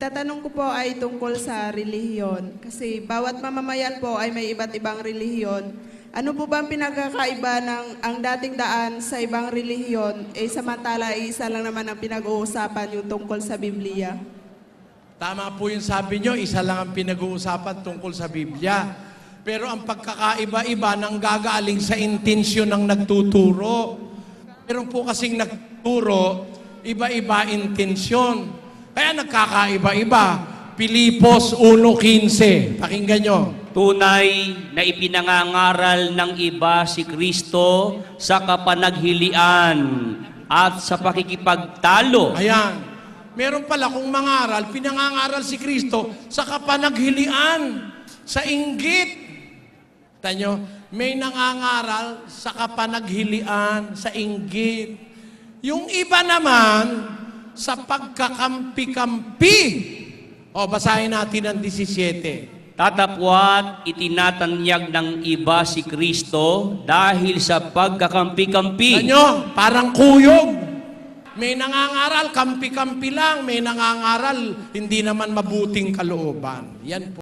Tatanong ko po ay tungkol sa relihiyon. Kasi bawat mamamayan po ay may iba't ibang relihiyon. Ano po ba ang pinagkakaiba ng ang dating daan sa ibang relihiyon, eh samantala isa lang naman ang pinag-uusapan yung tungkol sa Biblia? Tama po yung sabi nyo, isa lang ang pinag-uusapan tungkol sa Biblia. Pero ang pagkakaiba-iba nang gagaling sa intensyon ng nagtuturo. Meron po kasing nagtuturo, iba-iba intensyon. Kaya nagkakaiba-iba. Pilipos 1.15. Pakinggan nyo. Tunay na ipinangangaral ng iba si Kristo sa kapanaghilian at sa pakikipagtalo. Ayan. Meron pala kung mangaral, pinangangaral si Kristo sa kapanaghilian, sa inggit. Tanyo, may nangangaral sa kapanaghilian, sa inggit. Yung iba naman, sa pagkakampi-kampi. O, basahin natin ang 17. Tatapwat itinatanyag ng iba si Kristo dahil sa pagkakampi-kampi. Tanyo, parang kuyog. May nangangaral, kampi-kampi lang. May nangangaral, hindi naman mabuting kalooban. Yan po.